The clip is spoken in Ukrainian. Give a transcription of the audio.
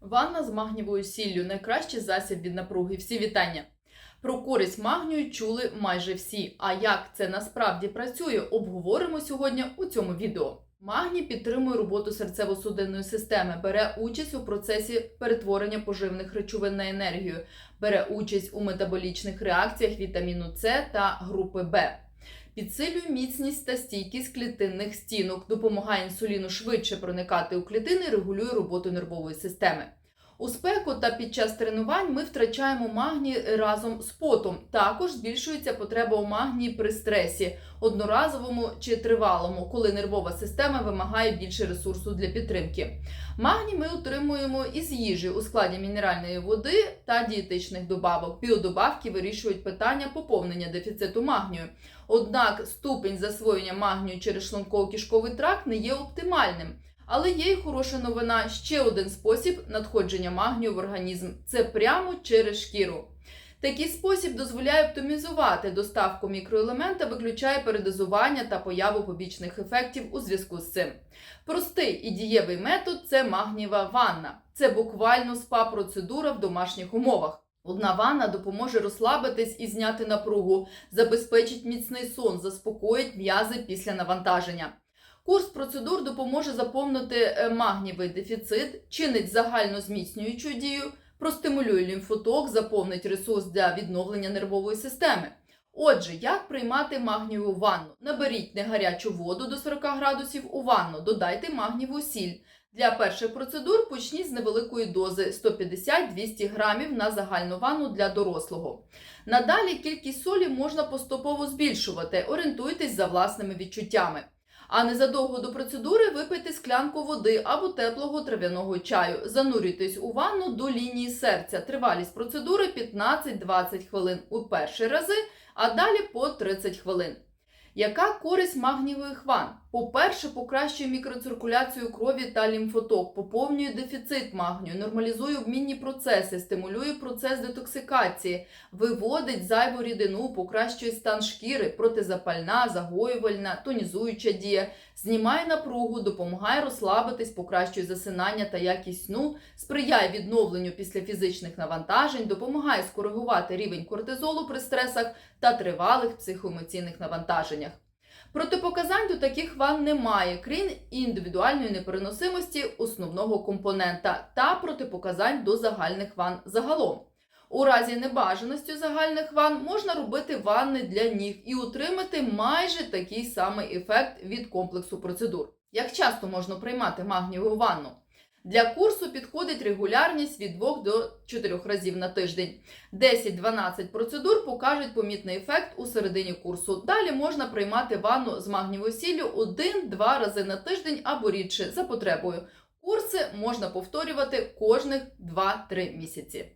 Ванна з магнієвою сіллю найкращий засіб від напруги. Всі вітання. Про користь магнію чули майже всі. А як це насправді працює, обговоримо сьогодні у цьому відео. Магній підтримує роботу серцево-судинної системи, бере участь у процесі перетворення поживних речовин на енергію, бере участь у метаболічних реакціях вітаміну С та групи Б. Підсилює міцність та стійкість клітинних стінок, допомагає інсуліну швидше проникати у клітини, регулює роботу нервової системи. У спеку та під час тренувань ми втрачаємо магній разом з потом. Також збільшується потреба у магнії при стресі, одноразовому чи тривалому, коли нервова система вимагає більше ресурсу для підтримки. Магній ми отримуємо із їжі у складі мінеральної води та дієтичних добавок. Біодобавки вирішують питання поповнення дефіциту магнію. Однак ступінь засвоєння магнію через шлунково-кишковий тракт не є оптимальним. Але є й хороша новина. Ще один спосіб надходження магнію в організм це прямо через шкіру. Такий спосіб дозволяє оптимізувати доставку мікроелемента, виключає передозування та появу побічних ефектів у зв'язку з цим. Простий і дієвий метод це магнієва ванна. Це буквально спа-процедура в домашніх умовах. Одна ванна допоможе розслабитись і зняти напругу, забезпечить міцний сон, заспокоїть м'язи після навантаження. Курс процедур допоможе заповнити е, магнієвий дефіцит, чинить загально зміцнюючу дію, простимулює лімфоток, заповнить ресурс для відновлення нервової системи. Отже, як приймати магнієву ванну? Наберіть негарячу воду до 40 градусів у ванну, додайте магнієву сіль. Для перших процедур почніть з невеликої дози 150-200 грамів на загальну ванну для дорослого. Надалі кількість солі можна поступово збільшувати, орієнтуйтесь за власними відчуттями. А незадовго до процедури випийте склянку води або теплого трав'яного чаю. Занурюйтесь у ванну до лінії серця. Тривалість процедури 15-20 хвилин у перші рази, а далі по 30 хвилин. Яка користь магнієвих ванн? По-перше, покращує мікроциркуляцію крові та лімфоток, поповнює дефіцит магнію, нормалізує обмінні процеси, стимулює процес детоксикації, виводить зайву рідину, покращує стан шкіри, протизапальна, загоювальна, тонізуюча дія, знімає напругу, допомагає розслабитись, покращує засинання та якість сну, сприяє відновленню після фізичних навантажень, допомагає скоригувати рівень кортизолу при стресах та тривалих психоемоційних навантаженнях. Протипоказань до таких ван немає, крім індивідуальної непереносимості основного компонента та протипоказань до загальних ван загалом. У разі небажаності загальних ванн можна робити ванни для ніг і отримати майже такий самий ефект від комплексу процедур. Як часто можна приймати магнієву ванну? Для курсу підходить регулярність від 2 до 4 разів на тиждень. 10-12 процедур покажуть помітний ефект у середині курсу. Далі можна приймати ванну з магнієвою сіллю 1-2 рази на тиждень або рідше за потребою. Курси можна повторювати кожних 2-3 місяці.